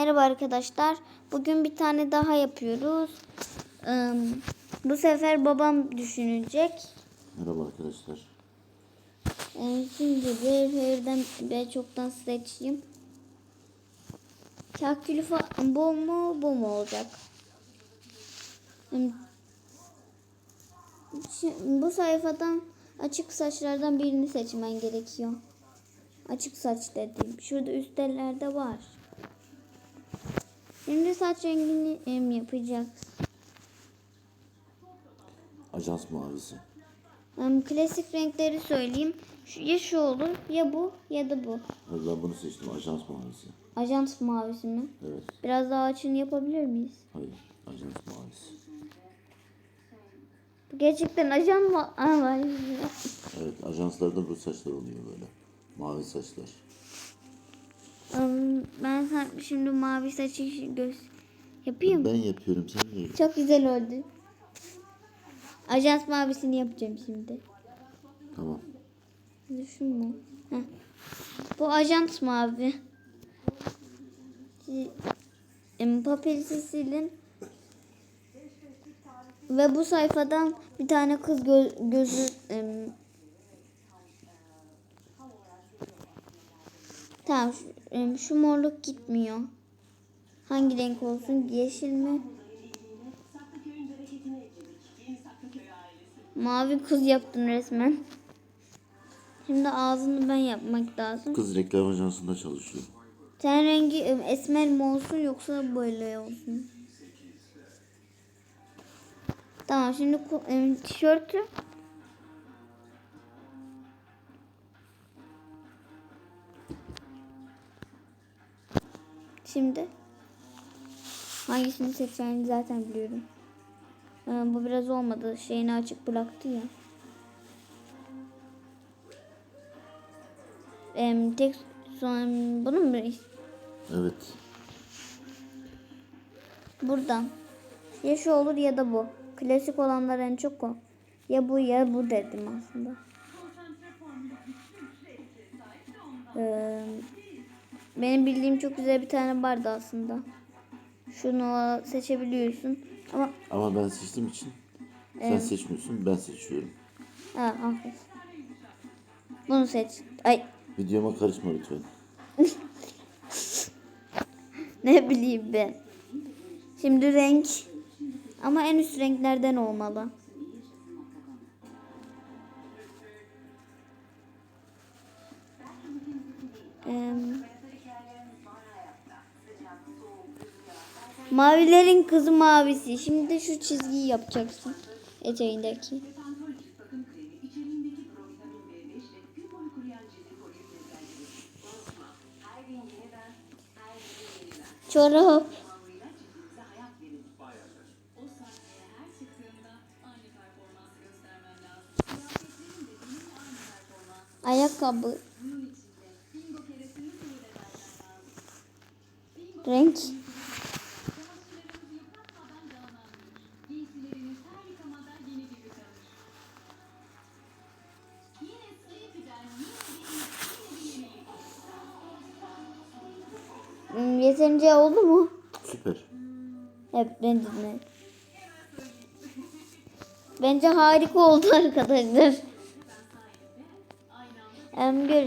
Merhaba arkadaşlar. Bugün bir tane daha yapıyoruz. Ee, bu sefer babam düşünecek. Merhaba arkadaşlar. Ee, şimdi bir yerden bir çoktan seçeyim. Kakülü fa- bu mu bu mu olacak? Hmm. Şi- Bu sayfadan açık saçlardan birini seçmen gerekiyor. Açık saç dediğim. Şurada üstlerde var. Şimdi saç rengini em, yapacağız. Ajans mavisi. Em, klasik renkleri söyleyeyim. Şu, ya şu olur ya bu ya da bu. Evet, ben bunu seçtim. Ajans mavisi. Ajans mavisi mi? Evet. Biraz daha açını yapabilir miyiz? Hayır. Ajans mavisi. Bu gerçekten ajan mı? Evet. Ajanslarda bu saçlar oluyor böyle. Mavi saçlar. Em, ben şimdi mavi saçı göz yapayım. Ben yapıyorum. Sen niye? Çok güzel oldu. Ajans mavisini yapacağım şimdi. Tamam. Mu? Heh. Bu ajans mavi. Papelisi silin. Ve bu sayfadan bir tane kız gö- gözü em, Tamam şu, em, şu morluk gitmiyor. Hangi renk olsun? Yeşil mi? Mavi kız yaptın resmen. Şimdi ağzını ben yapmak lazım. Kız reklam ajansında çalışıyor. Ten rengi em, esmer mi olsun yoksa böyle olsun? Tamam şimdi em, tişörtü. Şimdi hangisini seçeceğini zaten biliyorum. Ee, bu biraz olmadı. Şeyini açık bıraktı ya. Em, tek son bunu mu Evet. Buradan. Ya şu olur ya da bu. Klasik olanlar en çok o. Ya bu ya bu dedim aslında. Ee, benim bildiğim çok güzel bir tane vardı aslında. Şunu seçebiliyorsun. Ama Ama ben seçtiğim için sen seçmiyorsun. Ben seçiyorum. ha, aferin. Bunu seç. Ay Videoma karışma lütfen. ne bileyim ben. Şimdi renk. Ama en üst renklerden olmalı. Ee, mavilerin kızı mavisi. Şimdi şu çizgiyi yapacaksın. Eteğindeki. Çorap. Ayakkabı. Renk. Yeterince oldu mu? Süper. Hep bence de. Bence harika oldu arkadaşlar. Em, gör,